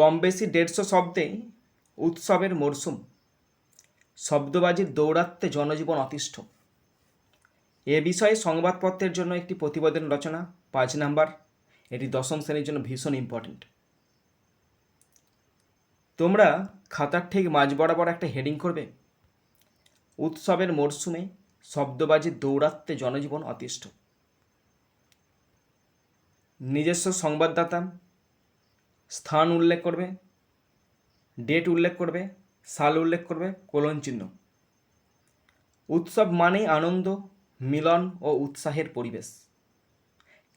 কম বেশি দেড়শো শব্দে উৎসবের মরশুম শব্দবাজির দৌরাত্মে জনজীবন অতিষ্ঠ। এ বিষয়ে সংবাদপত্রের জন্য একটি প্রতিবেদন রচনা, পাঁচ নাম্বার। এটি দশম শ্রেণির জন্য ভীষণ ইম্পর্ট্যান্ট তোমরা খাতার ঠিক মাঝ বরাবর একটা হেডিং করবে। উৎসবের মরশুমে শব্দবাজির দৌরাত্মে জনজীবন অতিষ্ঠ। নিজস্ব সংবাদদাতা স্থান উল্লেখ করবে ডেট উল্লেখ করবে, সাল উল্লেখ করবে, কোলন চিহ্ন। উৎসব মানেই আনন্দ, মিলন ও উৎসাহের পরিবেশ।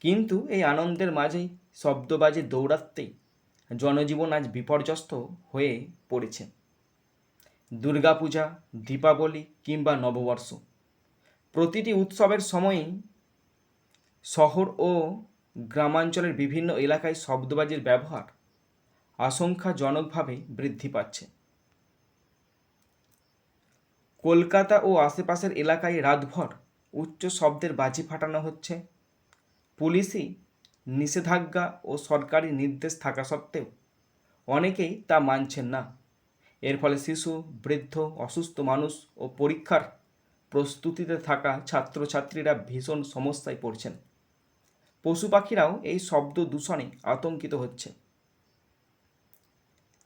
কিন্তু এই আনন্দের মাঝেই শব্দবাজি দৌড়াতেই জনজীবন আজ বিপর্যস্ত হয়ে পড়েছে। দুর্গাপূজা, দীপাবলি কিংবা নববর্ষ প্রতিটি উৎসবের সময়ই শহর ও গ্রামাঞ্চলের বিভিন্ন এলাকায় শব্দবাজির ব্যবহার আশঙ্কাজনকভাবে বৃদ্ধি পাচ্ছে। কলকাতা ও আশেপাশের এলাকায় রাতভর উচ্চ শব্দের বাজি ফাটানো হচ্ছে। পুলিশই নিষেধাজ্ঞা ও সরকারি নির্দেশ থাকা সত্ত্বেও অনেকেই তা মানছেন না। এর ফলে শিশু, বৃদ্ধ, অসুস্থ মানুষ ও পরীক্ষার প্রস্তুতিতে থাকা ছাত্রছাত্রীরা ভীষণ সমস্যায় পড়ছেন। পশু পাখিরাও এই শব্দ দূষণে আতঙ্কিত হচ্ছে।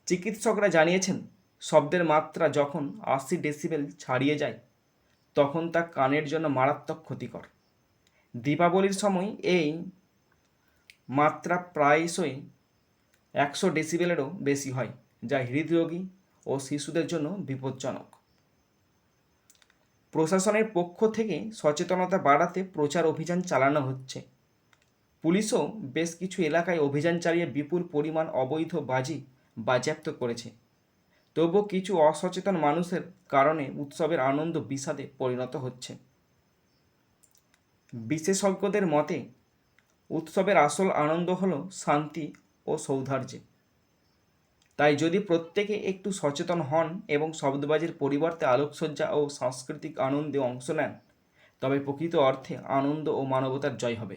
চিকিৎসকরা জানিয়েছেন, শব্দের মাত্রা যখন আশি ডেসিবেল ছাড়িয়ে যায়, তখন তা কানের জন্য মারাত্মক ক্ষতিকর। দীপাবলির সময় এই মাত্রা প্রায়শই একশো ডেসিবেলেরও বেশি হয়, যা হৃদরোগী ও শিশুদের জন্য বিপজ্জনক। প্রশাসনের পক্ষ থেকে সচেতনতা বাড়াতে প্রচার অভিযান চালানো হচ্ছে। পুলিশও বেশ কিছু এলাকায় অভিযান চালিয়ে বিপুল পরিমাণ অবৈধ বাজি বাজেয়াপ্ত করেছে। তবুও কিছু অসচেতন মানুষের কারণে উৎসবের আনন্দ বিষাদে পরিণত হচ্ছে। বিশেষজ্ঞদের মতে, উৎসবের আসল আনন্দ হল শান্তি ও সৌধার্যে তাই যদি প্রত্যেকে একটু সচেতন হন এবং শব্দবাজির পরিবর্তে আলোকসজ্জা ও সাংস্কৃতিক আনন্দে অংশ নেন, তবে প্রকৃত অর্থে আনন্দ ও মানবতার জয় হবে।